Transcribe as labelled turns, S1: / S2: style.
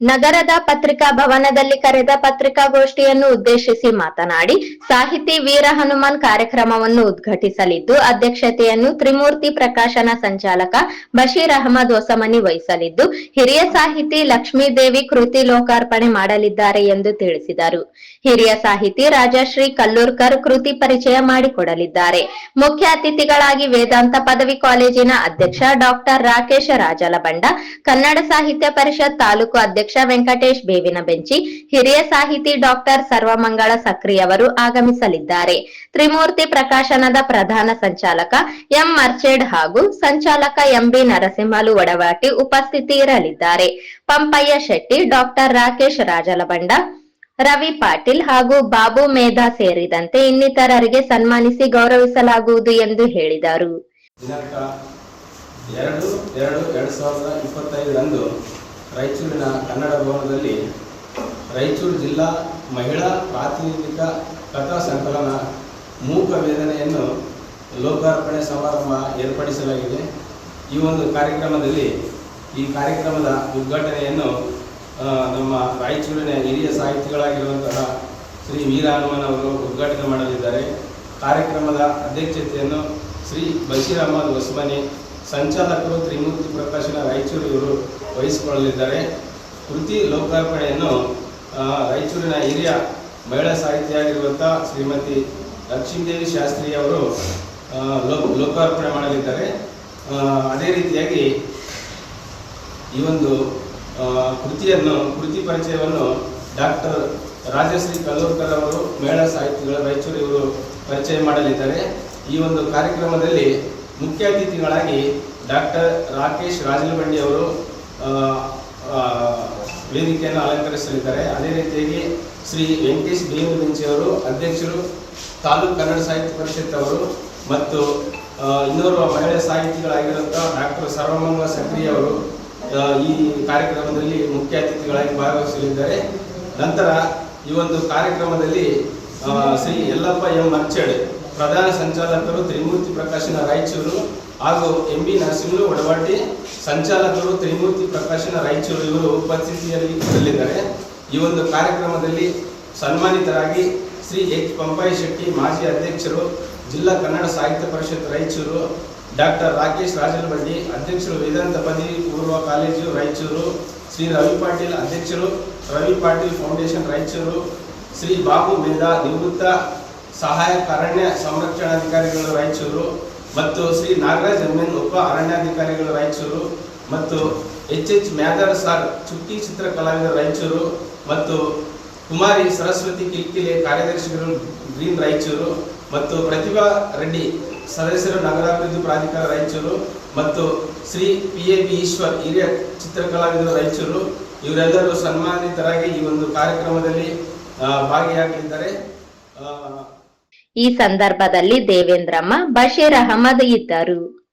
S1: ನಗರದ ಪತ್ರಿಕಾ ಭವನದಲ್ಲಿ ಕರೆದ ಪತ್ರಿಕಾಗೋಷ್ಠಿಯನ್ನು ಉದ್ದೇಶಿಸಿ ಮಾತನಾಡಿ, ಸಾಹಿತಿ ವೀರ ಹನುಮಾನ್ ಕಾರ್ಯಕ್ರಮವನ್ನು ಉದ್ಘಾಟಿಸಲಿದ್ದು, ಅಧ್ಯಕ್ಷತೆಯನ್ನು ತ್ರಿಮೂರ್ತಿ ಪ್ರಕಾಶನ ಸಂಚಾಲಕ ಬಶೀರ್ ಅಹಮದ್ ಹೊಸಮನಿ ವಹಿಸಲಿದ್ದು, ಹಿರಿಯ ಸಾಹಿತಿ ಲಕ್ಷ್ಮೀದೇವಿ ಕೃತಿ ಲೋಕಾರ್ಪಣೆ ಮಾಡಲಿದ್ದಾರೆ ಎಂದು ತಿಳಿಸಿದರು. ಹಿರಿಯ ಸಾಹಿತಿ ರಾಜಶ್ರೀ ಕಲ್ಲೂರ್ಕರ್ ಕೃತಿ ಪರಿಚಯ ಮಾಡಿಕೊಡಲಿದ್ದಾರೆ. ಮುಖ್ಯ ಅತಿಥಿಗಳಾಗಿ ವೇದಾಂತ ಪದವಿ ಕಾಲೇಜಿನ ಅಧ್ಯಕ್ಷ ಡಾಕ್ಟರ್ ರಾಕೇಶ ರಾಜಲಬಂಡ, ಕನ್ನಡ ಸಾಹಿತ್ಯ ಪರಿಷತ್ ತಾಲೂಕು ಅಧ್ಯಕ್ಷ ವೆಂಕಟೇಶ್ ಬೇವಿನ ಬೆಂಚಿ, ಹಿರಿಯ ಸಾಹಿತಿ ಡಾಕ್ಟರ್ ಸರ್ವಮಂಗಳ ಸಕ್ರಿಯವರು ಆಗಮಿಸಲಿದ್ದಾರೆ. ತ್ರಿಮೂರ್ತಿ ಪ್ರಕಾಶನದ ಪ್ರಧಾನ ಸಂಚಾಲಕ ಎಂ ಮರ್ಚೆಡ್ ಹಾಗೂ ಸಂಚಾಲಕ ಎಂಬಿ ನರಸಿಂಹಲು ಒಡವಾಟಿ ಉಪಸ್ಥಿತಿ ಇರಲಿದ್ದಾರೆ ಪಂಪಯ್ಯ ಶೆಟ್ಟಿ, ಡಾಕ್ಟರ್ ರಾಕೇಶ್ ರಾಜಲಬಂಡ, ರವಿ ಪಾಟೀಲ್ ಹಾಗೂ ಬಾಬು ಮೇಧಾ ಸೇರಿದಂತೆ ಇನ್ನಿತರರಿಗೆ ಸನ್ಮಾನಿಸಿ ಗೌರವಿಸಲಾಗುವುದು ಎಂದು ಹೇಳಿದರು.
S2: ರಾಯಚೂರಿನ ಕನ್ನಡ ಭವನದಲ್ಲಿ ರಾಯಚೂರು ಜಿಲ್ಲಾ ಮಹಿಳಾ ಪ್ರಾತಿನಿಧಿಕ ಕಥಾ ಸಂಕಲನ ಮೂಕ ವೇದನೆಯನ್ನು ಲೋಕಾರ್ಪಣೆ ಸಮಾರಂಭ ಏರ್ಪಡಿಸಲಾಗಿದೆ. ಈ ಒಂದು ಕಾರ್ಯಕ್ರಮದಲ್ಲಿ ಈ ಕಾರ್ಯಕ್ರಮದ ಉದ್ಘಾಟನೆಯನ್ನು ನಮ್ಮ ರಾಯಚೂರಿನ ಹಿರಿಯ ಸಾಹಿತಿಗಳಾಗಿರುವಂತಹ ಶ್ರೀ ವೀರ ಹನುಮನ್ ಅವರು ಉದ್ಘಾಟನೆ ಮಾಡಲಿದ್ದಾರೆ. ಕಾರ್ಯಕ್ರಮದ ಅಧ್ಯಕ್ಷತೆಯನ್ನು ಶ್ರೀ ಬಶೀರ್ ಅಹಮದ್ ಸಂಚಾಲಕರು ತ್ರಿಮೂರ್ತಿ ಪ್ರಕಾಶನ ರಾಯಚೂರು ಇವರು ವಹಿಸಿಕೊಳ್ಳಲಿದ್ದಾರೆ. ಕೃತಿ ಲೋಕಾರ್ಪಣೆಯನ್ನು ರಾಯಚೂರಿನ ಹಿರಿಯ ಮಹಿಳಾ ಸಾಹಿತಿಯಾಗಿರುವಂಥ ಶ್ರೀಮತಿ ಲಕ್ಷ್ಮೀದೇವಿ ಶಾಸ್ತ್ರಿ ಅವರು ಲೋಕಾರ್ಪಣೆ ಮಾಡಲಿದ್ದಾರೆ. ಅದೇ ರೀತಿಯಾಗಿ ಈ ಒಂದು ಕೃತಿಯನ್ನು, ಕೃತಿ ಪರಿಚಯವನ್ನು ಡಾಕ್ಟರ್ ರಾಜಶ್ರೀ ಕಲ್ಲೂರ್ಕರ್ ಅವರು ಮಹಿಳಾ ಸಾಹಿತ್ಯಗಳ ರಾಯಚೂರು ಇವರು ಪರಿಚಯ ಮಾಡಲಿದ್ದಾರೆ. ಈ ಒಂದು ಕಾರ್ಯಕ್ರಮದಲ್ಲಿ ಮುಖ್ಯ ಅತಿಥಿಗಳಾಗಿ ಡಾಕ್ಟರ್ ರಾಕೇಶ್ ರಾಜಲಬಂಡಿ ಅವರು ವೇದಿಕೆಯನ್ನು ಅಲಂಕರಿಸಲಿದ್ದಾರೆ. ಅದೇ ರೀತಿಯಾಗಿ ಶ್ರೀ ವೆಂಕಟೇಶ್ ಬೇವಿನಬೆಂಚಿ ಅವರು, ಅಧ್ಯಕ್ಷರು ತಾಲೂಕು ಕನ್ನಡ ಸಾಹಿತ್ಯ ಪರಿಷತ್ ಅವರು ಮತ್ತು ಇನ್ನೋರ್ವ ಮಹಿಳಾ ಸಾಹಿತಿಗಳಾಗಿರುವಂಥ ಡಾಕ್ಟರ್ ಸರ್ವಮಂಗ ಸಕ್ರಿಯ ಅವರು ಈ ಕಾರ್ಯಕ್ರಮದಲ್ಲಿ ಮುಖ್ಯ ಅತಿಥಿಗಳಾಗಿ ಭಾಗವಹಿಸಲಿದ್ದಾರೆ. ನಂತರ ಈ ಒಂದು ಕಾರ್ಯಕ್ರಮದಲ್ಲಿ ಶ್ರೀ ಯಲ್ಲಪ್ಪ ಎಂ ಮರ್ಚಡ್ ಪ್ರಧಾನ ಸಂಚಾಲಕರು ತ್ರಿಮೂರ್ತಿ ಪ್ರಕಾಶನ ರಾಯಚೂರು ಹಾಗೂ ಎಂ ಬಿ ನರಸಿಂಹರು ಒಡವಾಟಿ, ಸಂಚಾಲಕರು ತ್ರಿಮೂರ್ತಿ ಪ್ರಕಾಶನ ರಾಯಚೂರು ಇವರು ಉಪಸ್ಥಿತಿಯಲ್ಲಿ ಇರಲಿದ್ದಾರೆ. ಈ ಒಂದು ಕಾರ್ಯಕ್ರಮದಲ್ಲಿ ಸನ್ಮಾನಿತರಾಗಿ ಶ್ರೀ ಎಚ್ ಪಂಪಾಯಿ ಶೆಟ್ಟಿ ಮಾಜಿ ಅಧ್ಯಕ್ಷರು, ಜಿಲ್ಲಾ ಕನ್ನಡ ಸಾಹಿತ್ಯ ಪರಿಷತ್ ರಾಯಚೂರು, ಡಾಕ್ಟರ್ ರಾಕೇಶ್ ರಾಜಲಬಡ್ಡಿ ಅಧ್ಯಕ್ಷರು ವೇದಾಂತ ಪದವಿ ಪೂರ್ವ ಕಾಲೇಜು ರಾಯಚೂರು, ಶ್ರೀ ರವಿ ಪಾಟೀಲ್ ಅಧ್ಯಕ್ಷರು, ರವಿ ಪಾಟೀಲ್ ಫೌಂಡೇಶನ್ ರಾಯಚೂರು, ಶ್ರೀ ಬಾಬು ಮೇಧಾ ನಿವೃತ್ತ ಸಹಾಯಕ ಅರಣ್ಯ ಸಂರಕ್ಷಣಾಧಿಕಾರಿಗಳು ರಾಯಚೂರು ಮತ್ತು ಶ್ರೀ ನಾಗರಾಜ್ ಎಮ್ಎನ್ ಉಪ ಅರಣ್ಯಾಧಿಕಾರಿಗಳು ರಾಯಚೂರು ಮತ್ತು ಎಚ್ ಎಚ್ ಮ್ಯಾದರ್ ಸಾರ್ ಚುಕ್ಕಿ ಚಿತ್ರ ಕಲಾವಿದರು ರಾಯಚೂರು ಮತ್ತು ಕುಮಾರಿ ಸರಸ್ವತಿ ಕಿಲ್ಕಿಲೆ ಕಾರ್ಯದರ್ಶಿಗಳು ಗ್ರೀನ್ ರಾಯಚೂರು ಮತ್ತು ಪ್ರತಿಭಾ ರೆಡ್ಡಿ ಸದಸ್ಯರು ನಗರಾಭಿವೃದ್ಧಿ ಪ್ರಾಧಿಕಾರ ರಾಯಚೂರು ಮತ್ತು Shri P A B Eshwar ಹಿರಿಯ ಚಿತ್ರಕಲಾವಿದರು ರಾಯಚೂರು. ಇವರೆಲ್ಲರೂ ಸನ್ಮಾನಿತರಾಗಿ ಈ ಒಂದು ಕಾರ್ಯಕ್ರಮದಲ್ಲಿ ಭಾಗಿಯಾಗಿದ್ದಾರೆ
S1: ಈ ಸಂದರ್ಭದಲ್ಲಿ ದೇವೇಂದ್ರಮ್ಮ ಬಶೀರ್ ಅಹಮದ್ ಇದ್ದರು.